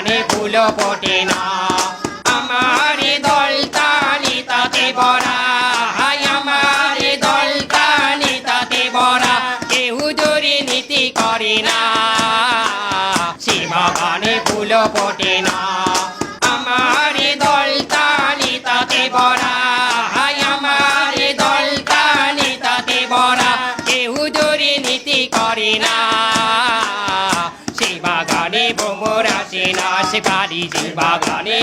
বাগানে ফুল ফোটে না। আমার দলতানি তাতে ভরা হাই আমার দলতানি তাতে ভরা কেউ জোরে নীতি করে না। বাগানে ফুল ফোটে না। আমার দলতানি তাতে ভরা হাই তাতে নীতি করে না। ভ্রমর আসে না সে বাড়ি যে বাগানে